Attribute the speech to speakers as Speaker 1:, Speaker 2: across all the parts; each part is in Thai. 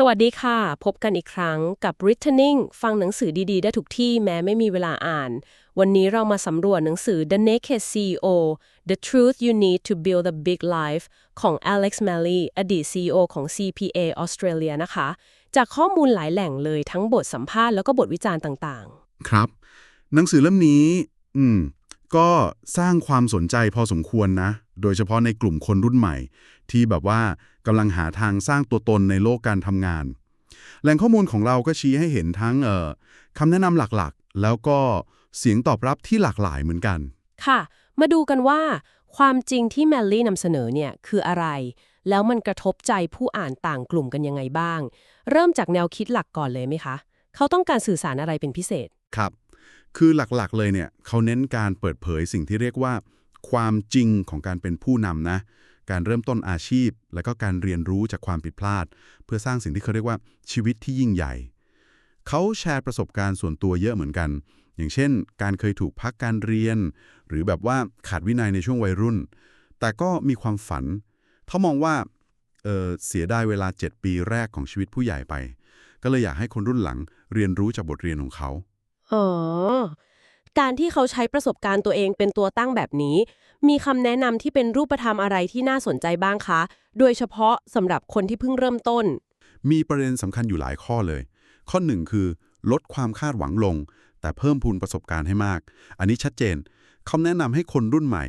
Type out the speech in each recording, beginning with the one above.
Speaker 1: สวัสดีค่ะ พบกันอีกครั้งกับ Returning ฟังหนังสือดีๆ ได้ทุกที่แม้ไม่มีเวลาอ่าน วันนี้เรามาสำรวจหนังสือ The Naked CEO The Truth You Need to Build a Big Life ของ Alex Maley อดีต CEO ของ CPA Australia นะคะ จากข้อมูลหลายแหล่งเลยทั้งบทสัมภาษณ์แล้วก็บทวิจารณ์ต่างๆ
Speaker 2: ครับ หนังสือเล่มนี้ อืม ก็สร้างความสนใจพอสมควรนะ โดยเฉพาะในกลุ่มคนรุ่นใหม่ ที่แบบว่ากำลังหาทางสร้างตัวตนในโลกการทำงาน แหล่งข้อมูลของเราก็ชี้ให้เห็นทั้งเอ่อคำแนะนำหลักๆ แล้วก็เสียงตอบรับที่หลากหลายเหมือนกัน
Speaker 1: ๆค่ะ มาดูกันว่า ความจริงที่แมลลี่นำเสนอเนี่ยคืออะไร แล้วมันกระทบใจผู้อ่านต่างกลุ่มกันยังไงบ้าง เริ่มจากแนวคิดหลักก่อนเลยไหมคะ เขาต้องการสื่อสารอะไรเป็นพิเศษ
Speaker 2: ครับ คือหลักๆเลยเนี่ยเขาเน้นการเปิดเผยสิ่งที่เรียกว่า ความจริงของการเป็นผู้นำนะ การเริ่มต้นอาชีพ แล้วก็การเรียนรู้จากความผิดพลาด เพื่อสร้างสิ่งที่เขาเรียกว่าชีวิตที่ยิ่งใหญ่ เขาแชร์ประสบการณ์ส่วนตัวเยอะเหมือนกัน อย่างเช่น การเคยถูกพักการเรียน หรือแบบว่าขาดวินัยในช่วงวัยรุ่น แต่ก็มีความฝัน เขามองว่าเออเสียได้เวลา 7 ปีแรกของชีวิตผู้ใหญ่ไป ก็เลยอยากให้คนรุ่นหลังเรียนรู้จากบทเรียนของเขา
Speaker 1: อ๋อ การที่เขาใช้ประสบการณ์ตัวเองเป็นตัวตั้งแบบนี้ มีคำแนะนำที่เป็นรูปธรรมอะไรที่น่าสนใจบ้างคะ โดยเฉพาะสำหรับคนที่เพิ่งเริ่มต้น
Speaker 2: มีประเด็นสำคัญอยู่หลายข้อเลย ข้อหนึ่งคือ ลดความคาดหวังลง แต่เพิ่มพูนประสบการณ์ให้มาก อันนี้ชัดเจนคำแนะนำให้คนรุ่นใหม่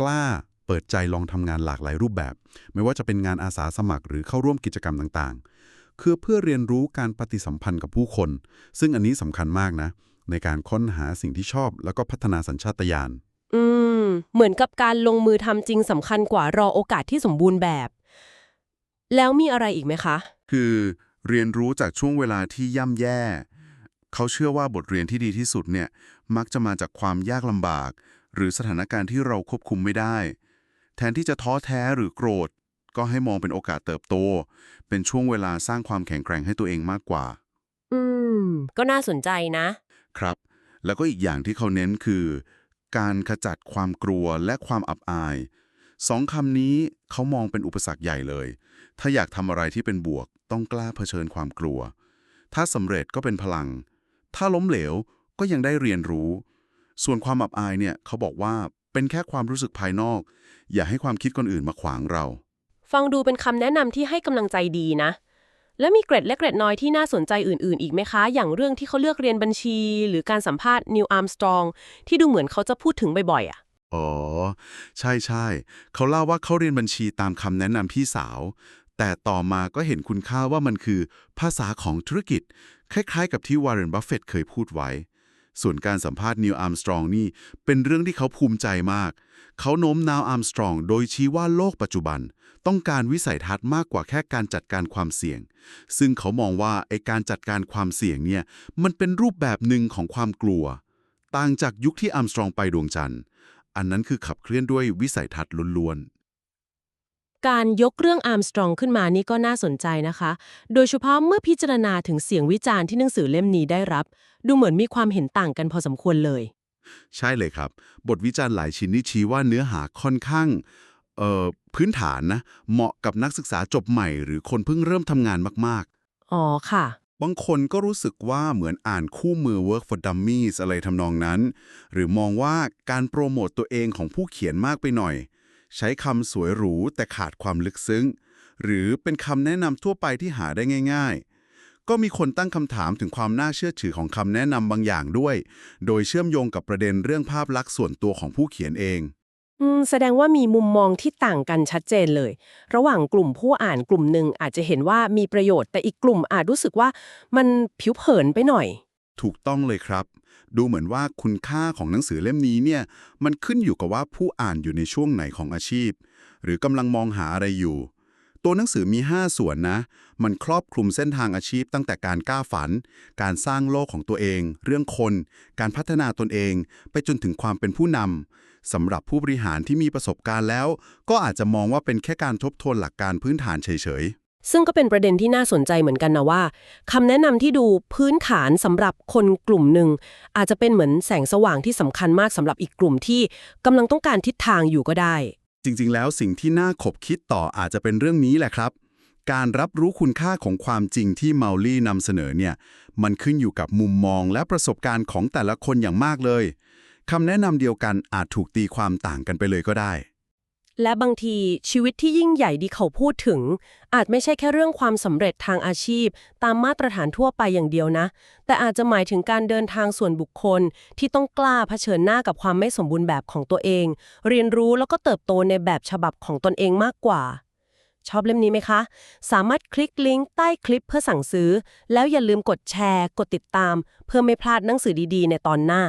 Speaker 2: กล้าเปิดใจลองทำงานหลากหลายรูปแบบ ไม่ว่าจะเป็นงานอาสาสมัครหรือเข้าร่วมกิจกรรมต่างๆ คือเพื่อเรียนรู้การปฏิสัมพันธ์กับผู้คน ซึ่งอันนี้สำคัญมากนะ ในการค้นหาสิ่งที่ชอบ แล้วก็พัฒนาสัญชาตญาณ
Speaker 1: อืม เหมือนกับการลงมือทำจริงสำคัญกว่ารอโอกาสที่สมบูรณ์แบบ แล้วมีอะไรอีกไหมคะ
Speaker 3: คือเรียนรู้จากช่วงเวลาที่ย่ำแย่ เขาเชื่อว่าบทเรียนที่ดีที่สุดเนี่ย มักจะมาจากความยากลำบาก หรือสถานการณ์ที่เราควบคุมไม่ได้ แทนที่จะท้อแท้หรือโกรธ ก็ให้มองเป็นโอกาสเติบโต เป็นช่วงเวลาสร้างความแข็งแกร่งให้ตัวเองมากกว่า
Speaker 1: อืม ก็น่าสนใจนะ
Speaker 3: ครับ แล้วก็อีกอย่างที่เขาเน้นคือ การขจัดความกลัวและความอับอายสองคำนี้เขามองเป็นอุปสรรคใหญ่เลย ถ้าอยากทำอะไรที่เป็นบวก ต้องกล้าเผชิญความกลัว ถ้าสำเร็จก็เป็นพลัง ถ้าล้มเหลวก็ยังได้เรียนรู้ ส่วนความอับอายเนี่ยเขาบอกว่าเป็นแค่ความรู้สึกภายนอก อย่าให้ความคิดคนอื่นมาขวางเรา
Speaker 1: ฟังดูเป็นคำแนะนำที่ให้กำลังใจดีนะ แล้วมีเกร็ดและเกร็ดน้อยที่น่าสนใจอื่น ๆ อีกไหมคะ อย่างเรื่องที่เขาเลือกเรียนบัญชี หรือการสัมภาษณ์นิวอาร์มสตรองที่ดูเหมือนเขาจะพูดถึงบ่อยๆอะ
Speaker 3: อ๋อ ใช่ใช่ เขาเล่าว่าเขาเรียนบัญชีตามคำแนะนำพี่สาว แต่ต่อมาก็เห็นคุณค่าว่ามันคือภาษาของธุรกิจ คล้ายๆ กับที่วอร์เรน บัฟเฟตต์เคยพูดไว้ ส่วนการสัมภาษณ์นิวอาร์มสตรองนี่เป็นเรื่องที่เขาภูมิใจมาก เขาโน้มน้าวอาร์มสตรองโดยชี้ว่าโลกปัจจุบัน ต้องการวิสัยทัศน์มากกว่าแค่การจัดการความเสี่ยง ซึ่งเขามองว่าไอการจัดการความเสี่ยงเนี่ยมันเป็นรูปแบบหนึ่งของความกลัว ต่างจากยุคที่อาร์มสตรองไปดวงจันทร์ อันนั้นคือขับเคลื่อนด้วยวิสัยทัศน์ล้วน
Speaker 1: การยกเรื่องอาร์มสตรองขึ้นมานี่ก็น่าสนใจนะคะ โดยเฉพาะเมื่อพิจารณาถึงเสียงวิจารณ์ที่หนังสือเล่มนี้ได้รับ ดูเหมือนมีความเห็นต่างกันพอสมควรเลย
Speaker 3: ๆใช่เลยครับ บทวิจารณ์หลายชิ้นนี่ชี้ว่าเนื้อหาค่อนข้างเอ่อพื้นฐานนะ เหมาะกับนักศึกษาจบใหม่ หรือคนเพิ่งเริ่มทำงานมาก
Speaker 1: อ๋อค่ะ
Speaker 3: ๆบางคนก็รู้สึกว่าเหมือนอ่านคู่มือ Work for Dummies อะไรทำนองนั้น หรือมองว่าการโปรโมตตัวเองของผู้เขียนมากไปหน่อย ใช้คำสวยหรูแต่ขาดความลึกซึ้ง หรือเป็นคำแนะนำทั่วไปที่หาได้ง่าย ๆ ก็มีคนตั้งคำถามถึงความน่าเชื่อถือของคำแนะนำบางอย่างด้วย โดยเชื่อมโยงกับประเด็นเรื่องภาพลักษณ์ส่วนตัวของผู้เขียนเอง
Speaker 1: อืมแสดงว่ามีมุมมองที่ต่างกันชัดเจนเลย ระหว่างกลุ่มผู้อ่านกลุ่มหนึ่งอาจจะเห็นว่ามีประโยชน์ แต่อีกกลุ่มอาจรู้สึกว่ามันผิวเผินไปหน่อย
Speaker 3: ถูกต้องเลยครับ ดูเหมือนว่าคุณค่าของหนังสือเล่มนี้เนี่ยมันขึ้นอยู่กับว่าผู้อ่านอยู่ในช่วงไหนของอาชีพ หรือกำลังมองหาอะไรอยู่ ตัวหนังสือมี 5 ส่วนนะ มันครอบคลุมเส้นทางอาชีพตั้งแต่การกล้าฝัน การสร้างโลกของตัวเอง เรื่องคน การพัฒนาตนเอง ไปจนถึงความเป็นผู้นำสำหรับผู้บริหารที่มีประสบการณ์แล้ว ก็อาจจะมองว่าเป็นแค่การทบทวนหลักการพื้นฐานเฉยๆ
Speaker 1: ซึ่งก็เป็นประเด็นที่น่าสนใจเหมือนกันนะว่าคำแนะนำที่ดูพื้นฐานสำหรับคนกลุ่มหนึ่ง อาจจะเป็นเหมือนแสงสว่างที่สำคัญมากสำหรับอีกกลุ่มที่กำลังต้องการทิศทางอยู่ก็ได้
Speaker 3: จริงๆ แล้วสิ่งที่น่าขบคิดต่ออาจจะเป็นเรื่องนี้แหละครับ การรับรู้คุณค่าของความจริงที่เมาลี่นำเสนอเนี่ยมันขึ้นอยู่กับมุมมองและประสบการณ์ของแต่ละคนอย่างมากเลยคำแนะนำเดียวกันอาจถูกตีความต่างกันไปเลยก็ได้
Speaker 1: และบางทีชีวิตที่ยิ่งใหญ่ที่เขาพูดถึง อาจไม่ใช่แค่เรื่องความสำเร็จทางอาชีพ ตามมาตรฐานทั่วไปอย่างเดียวนะ แต่อาจจะหมายถึงการเดินทางส่วนบุคคลที่ต้องกล้าเผชิญหน้ากับความไม่สมบูรณ์แบบของตัวเอง เรียนรู้แล้วก็เติบโตในแบบฉบับของตนเองมากกว่า ชอบเล่มนี้ไหมคะ สามารถคลิกลิงก์ใต้คลิปเพื่อสั่งซื้อ แล้วอย่าลืมกดแชร์ กดติดตาม เพื่อไม่พลาดหนังสือดีๆ ในตอนหน้า